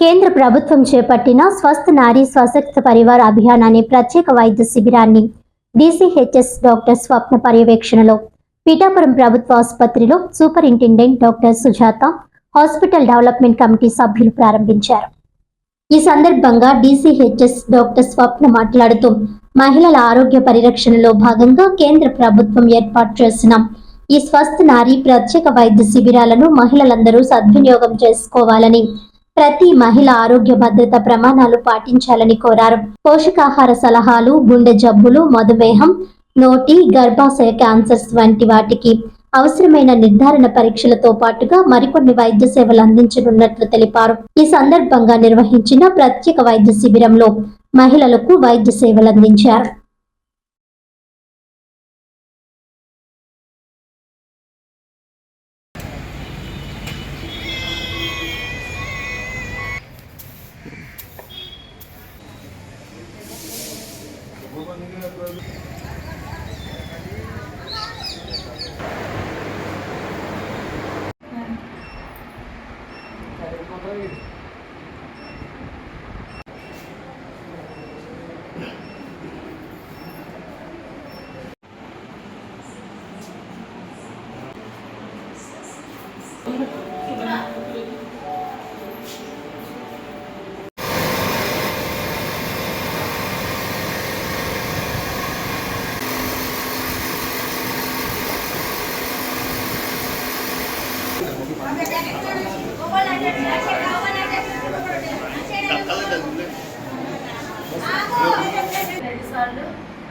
కేంద్ర ప్రభుత్వం చేపట్టిన స్వస్థ నారీ స్వశక్త పరివార్ అభియాన్ అనే ప్రత్యేక వైద్య శిబిరాన్ని డిసిహెచ్ఎస్ డాక్టర్ స్వప్న పర్యవేక్షణలో పిఠాపురం ప్రభుత్వ ఆసుపత్రిలో superintendent doctor Sujatha hospital development committee సభ్యులు ప్రారంభించారు. ఈ సందర్భంగా డిసిహెచ్ఎస్ డాక్టర్ స్వప్న మాట్లాడుతూ మహిళల ఆరోగ్య పరిరక్షణలో భాగంగా కేంద్ర ప్రభుత్వం ఏర్పాటు చేసిన ఈ స్వస్థ నారీ ప్రత్యేక వైద్య శిబిరాలను మహిళలందరూ సద్వినియోగం చేసుకోవాలని ప్రతి మహిళ ఆరోగ్య భద్రత ప్రమాణాలు పాటించాలని కోరారు. పోషకాహార సలహాలు గుండె జబ్బులు మధుమేహం నోటి గర్భాశయ క్యాన్సర్స్ వంటి వాటికి అవసరమైన నిర్ధారణ పరీక్షలతో పాటుగా మరికొన్ని వైద్య సేవలు అందించనున్నట్లు తెలిపారు. ఈ సందర్భంగా నిర్వహించిన ప్రత్యేక వైద్య శిబిరంలో మహిళలకు వైద్య సేవలు అందించారు.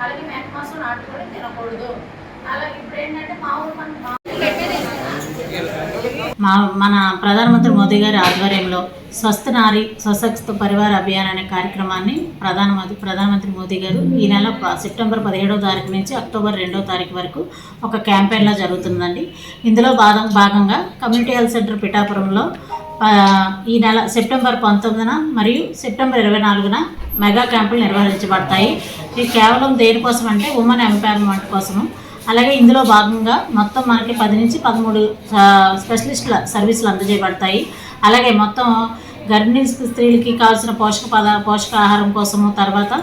అలాగే మెట్ మాసం నాటుకొని తినకూడదు. అలాగే ఇప్పుడు ఏంటంటే మా ఊరు మన మా- మా మన ప్రధానమంత్రి మోదీ గారి ఆధ్వర్యంలో స్వస్థ నారి స్వశక్త పరివార అభియాన్ అనే కార్యక్రమాన్ని ప్రధానమంత్రి ప్రధానమంత్రి మోదీ గారు ఈ నెల సెప్టెంబర్ పదిహేడవ తారీఖు నుంచి అక్టోబర్ రెండవ తారీఖు వరకు ఒక క్యాంపెయిన్లో జరుగుతుందండి. ఇందులో భాగం భాగంగా కమ్యూనిటీ హెల్త్ సెంటర్ పిఠాపురంలో ఈ నెల సెప్టెంబర్ పంతొమ్మిదిన మరియు సెప్టెంబర్ ఇరవై నాలుగున మెగా క్యాంపులు నిర్వహించబడతాయి. ఇది కేవలం దేనికోసం అంటే ఉమెన్ ఎంపవర్మెంట్ కోసము. అలాగే ఇందులో భాగంగా మొత్తం మనకి పది నుంచి పదమూడు స్పెషలిస్టుల సర్వీసులు అందజేయబడతాయి. అలాగే మొత్తం గర్భిణీ స్త్రీలకి కావాల్సిన పోషక పద పోషకాహారం కోసము తర్వాత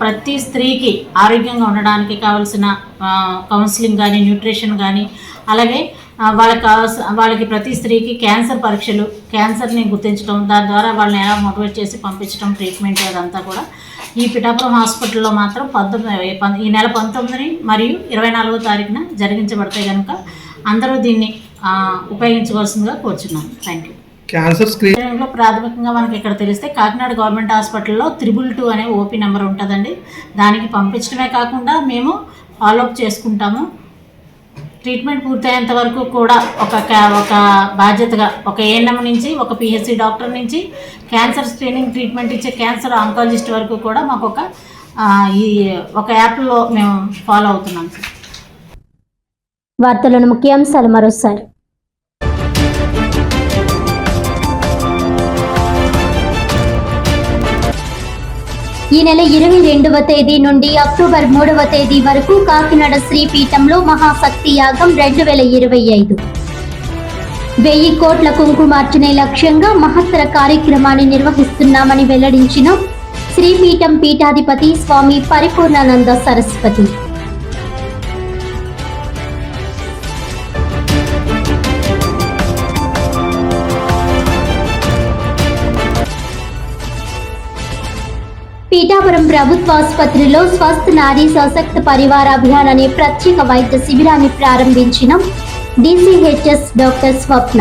ప్రతి స్త్రీకి ఆరోగ్యంగా ఉండడానికి కావాల్సిన కౌన్సిలింగ్ కానీ న్యూట్రిషన్ కానీ అలాగే వాళ్ళకి కావాల్సిన వాళ్ళకి ప్రతి స్త్రీకి క్యాన్సర్ పరీక్షలు క్యాన్సర్ని గుర్తించడం దాని ద్వారా వాళ్ళని ఎలా మోటివేట్ చేసి పంపించడం ట్రీట్మెంట్ అదంతా కూడా ఈ పిఠాపురం హాస్పిటల్లో మాత్రం పంతొమ్మిది ఈ నెల పంతొమ్మిదిని మరియు ఇరవై నాలుగో తారీఖున జరిగించబడతాయి కనుక అందరూ దీన్ని ఉపయోగించవలసిందిగా కోరుచున్నాను థ్యాంక్ యూ క్యాన్సర్ స్క్రీన్లో ప్రాథమికంగా మనకి ఇక్కడ తెలిస్తే కాకినాడ గవర్నమెంట్ హాస్పిటల్లో త్రిబుల్ టూ అనే ఓపీ నెంబర్ ఉంటుందండి. దానికి పంపించడమే కాకుండా మేము ఫాలోఅప్ చేసుకుంటాము. ట్రీట్మెంట్ పూర్తయ్యేంత వరకు కూడా ఒక క్యా- ఒక బాధ్యతగా ఒక ఏఎన్ఎం నుంచి ఒక పిహెచ్సి డాక్టర్ నుంచి క్యాన్సర్ స్క్రీనింగ్ ట్రీట్మెంట్ ఇచ్చే క్యాన్సర్ ఆంకాలజిస్ట్ వరకు కూడా మాకు ఒక ఈ ఒక యాప్లో మేము ఫాలో అవుతున్నాం సార్. వార్తలను ముఖ్యాంశాలు మరోసారి. ఈ నెల ఇరవై రెండవ తేదీ నుండి అక్టోబర్ మూడవ తేదీ వరకు కాకినాడ శ్రీపీఠంలో మహాశక్తి యాగం రెండు వేల ఇరవై ఐదు. వెయ్యి కోట్ల కుంకుమార్చనే లక్ష్యంగా మహత్తర కార్యక్రమాన్ని నిర్వహిస్తున్నామని వెల్లడించిన శ్రీపీఠం పీఠాధిపతి స్వామి పరిపూర్ణానంద సరస్వతి. పీఠాపురం ప్రభుత్వ ఆసుపత్రిలో స్వస్థ నారీ సశక్త పరివార అభియాన్ అనే ప్రత్యేక వైద్య శిబిరాన్ని ప్రారంభించిన డీసీహెచ్ఎస్ డాక్టర్ స్వప్న.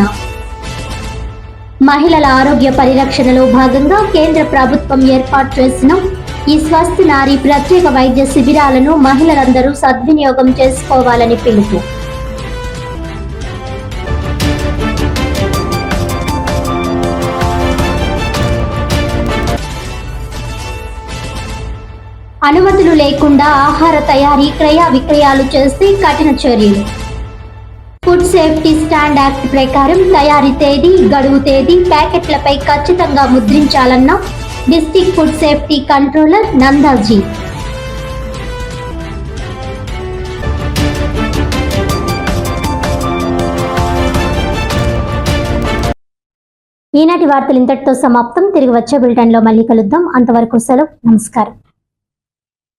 మహిళల ఆరోగ్య పరిరక్షణలో భాగంగా కేంద్ర ప్రభుత్వం ఏర్పాటు చేసిన ఈ స్వస్థ నారీ ప్రత్యేక వైద్య శిబిరాలను మహిళలందరూ సద్వినియోగం చేసుకోవాలని పిలుపు. అనుమతులు లేకుండా ఆహార తయారీ క్రయ విక్రయాలు చేస్తే కఠిన చర్యలు. ఫుడ్ సేఫ్టీ స్టాండ్ యాక్ట్ ప్రకారం తయారీ తేదీ గడువు తేదీ ప్యాకెట్లపై ఖచ్చితంగా ముద్రించాలన్న district food safety controller Nandaji. ఈనాటి వార్తలు ఇంతటితో సమాప్తం. తిరిగి వచ్చే బులెటిన్లో మళ్ళీ కలుద్దాం. అంతవరకు సెలవు. నమస్కారం.